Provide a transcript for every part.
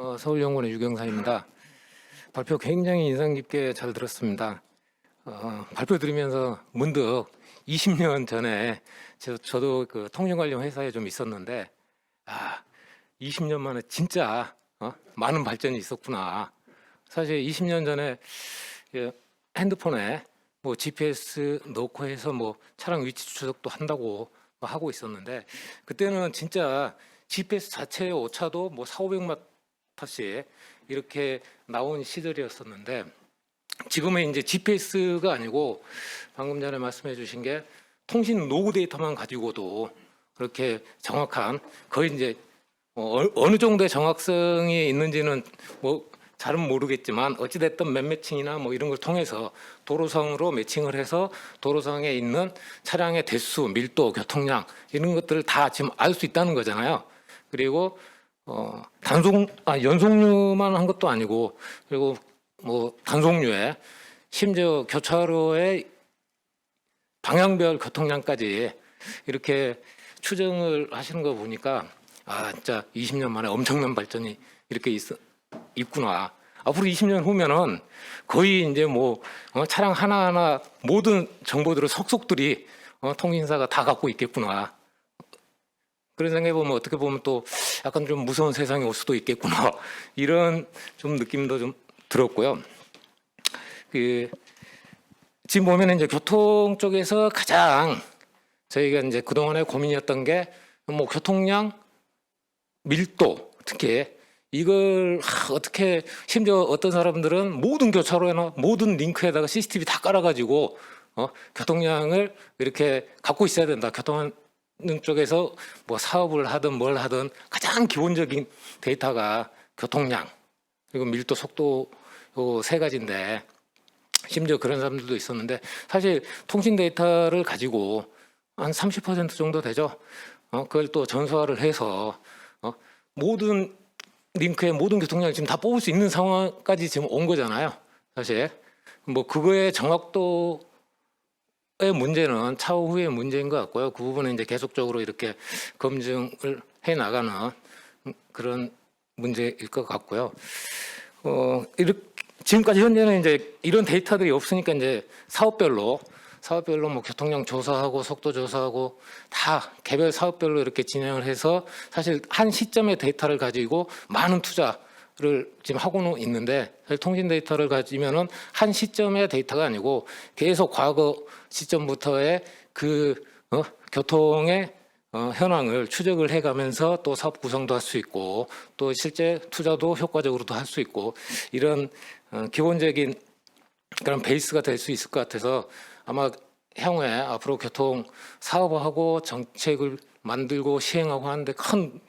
어, 서울연구원의 유경사입니다. 발표 굉장히 인상 깊게 잘 들었습니다. 어, 발표 들으면서 문득 20년 전에 저, 저도 그 통신 관련 회사에 좀 있었는데 아 20년 만에 진짜 어, 많은 발전이 있었구나. 사실 20년 전에 예, 핸드폰에 뭐 GPS 넣고 해서 뭐 차량 위치 추적도 한다고 뭐 하고 있었는데 그때는 진짜 GPS 자체의 오차도 뭐 4, 500 마타씩 이렇게 나온 시절이었었는데 지금은 이제 GPS가 아니고 방금 전에 말씀해 주신 게 통신 로그 데이터만 가지고도 그렇게 정확한 거의 이제 어, 어느 정도의 정확성이 있는지는 뭐 잘은 모르겠지만 어찌됐든 맵 매칭이나 뭐 이런 걸 통해서 도로상으로 매칭을 해서 도로상에 있는 차량의 대수, 밀도, 교통량 이런 것들을 다 지금 알 수 있다는 거잖아요. 그리고 어 단속 아 연속류만 한 것도 아니고 그리고 뭐 단속류에 심지어 교차로의 방향별 교통량까지 이렇게 추정을 하시는 거 보니까 아 진짜 20년 만에 엄청난 발전이 이렇게 있, 있구나. 앞으로 20년 후면은 거의 이제 뭐 어, 차량 하나하나 모든 정보들을 속속들이 어, 통신사가 다 갖고 있겠구나. 그런 생각해 보면 어떻게 보면 또 약간 좀 무서운 세상이 올 수도 있겠구나 이런 좀 느낌도 좀 들었고요. 그 지금 보면 이제 교통 쪽에서 가장 저희가 이제 그 동안에 고민이었던 게 뭐 교통량, 밀도 특히 이걸 하, 어떻게 심지어 어떤 사람들은 모든 교차로에나 모든 링크에다가 CCTV 다 깔아가지고 어, 교통량을 이렇게 갖고 있어야 된다. 교통 쪽에서 뭐 사업을 하든 뭘 하든 가장 기본적인 데이터가 교통량 그리고 밀도 속도 요 세 가지인데 심지어 그런 사람들도 있었는데 사실 통신 데이터를 가지고 한 30% 정도 되죠. 어, 그걸 또 전수화를 해서 어, 모든 링크의 모든 교통량을 지금 다 뽑을 수 있는 상황까지 지금 온 거잖아요. 사실 뭐 그거의 정확도 의 문제는 차후 후의 문제인 것 같고요. 그 부분은 이제 계속적으로 이렇게 검증을 해 나가는 그런 문제일 것 같고요. 어, 이렇게 지금까지 현재는 이제 이런 데이터들이 없으니까 이제 사업별로 사업별로 뭐 교통량 조사하고 속도 조사하고 다 개별 사업별로 이렇게 진행을 해서 사실 한 시점의 데이터를 가지고 많은 투자 를 지금 하고는 있는데 통신 데이터를 가지면은 한 시점의 데이터가 아니고 계속 과거 시점부터의 그 어, 교통의 어, 현황을 추적을 해가면서 또 사업 구성도 할 수 있고 또 실제 투자도 효과적으로도 할 수 있고 이런 어, 기본적인 그런 베이스가 될 수 있을 것 같아서 아마 향후에 앞으로 교통 사업하고 정책을 만들고 시행하고 하는데 큰,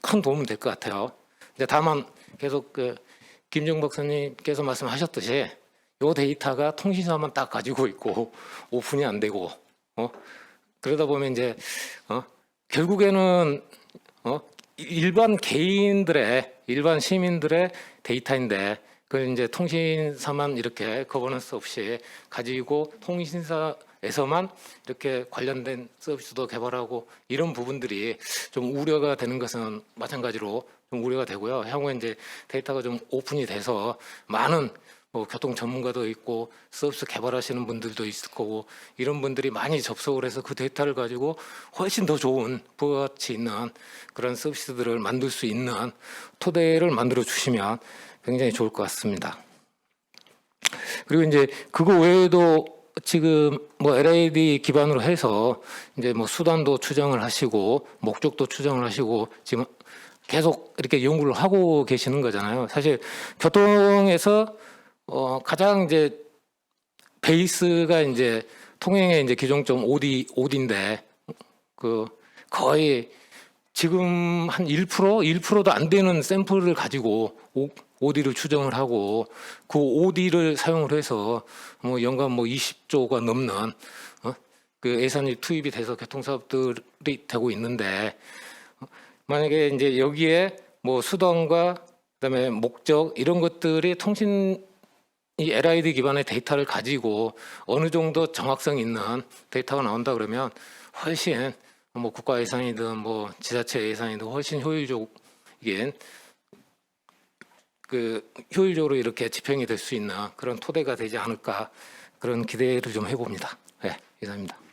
큰 도움이 될 것 같아요. 이제 다만 계속 그 김정 박사님께서 말씀하셨듯이 요 데이터가 통신사만 딱 가지고 있고 오픈이 안 되고 어? 그러다 보면 이제 어? 결국에는 어? 일반 개인들의 일반 시민들의 데이터인데 그걸 이제 통신사만 이렇게 거버넌스 없이 가지고 통신사에서만 이렇게 관련된 서비스도 개발하고 이런 부분들이 좀 우려가 되는 것은 마찬가지로 좀 우려가 되고요. 향후에 이제 데이터가 좀 오픈이 돼서 많은 뭐 교통 전문가도 있고 서비스 개발하시는 분들도 있을 거고 이런 분들이 많이 접속을 해서 그 데이터를 가지고 훨씬 더 좋은 부가가치 있는 그런 서비스들을 만들 수 있는 토대를 만들어 주시면 굉장히 좋을 것 같습니다. 그리고 이제 그거 외에도 지금 뭐 LAD 기반으로 해서 이제 뭐 수단도 추정을 하시고 목적도 추정을 하시고 지금 계속 이렇게 연구를 하고 계시는 거잖아요. 사실 교통에서 어 가장 이제 베이스가 이제 통행의 이제 기종점 OD OD인데 그 거의 지금 한 1% 1%도 안 되는 샘플을 가지고 오, OD를 추정을 하고 그 OD를 사용을 해서 뭐 연간 뭐 20조가 넘는 어? 그 예산이 투입이 돼서 교통사업들이 되고 있는데 어? 만약에 이제 여기에 뭐 수단과 그다음에 목적 이런 것들이 통신 이 LID 기반의 데이터를 가지고 어느 정도 정확성 있는 데이터가 나온다 그러면 훨씬 뭐 국가 예산이든 뭐 지자체 예산이든 훨씬 효율적인 그 효율적으로 이렇게 집행이 될 수 있는 그런 토대가 되지 않을까 그런 기대를 좀 해봅니다. 네, 이상입니다.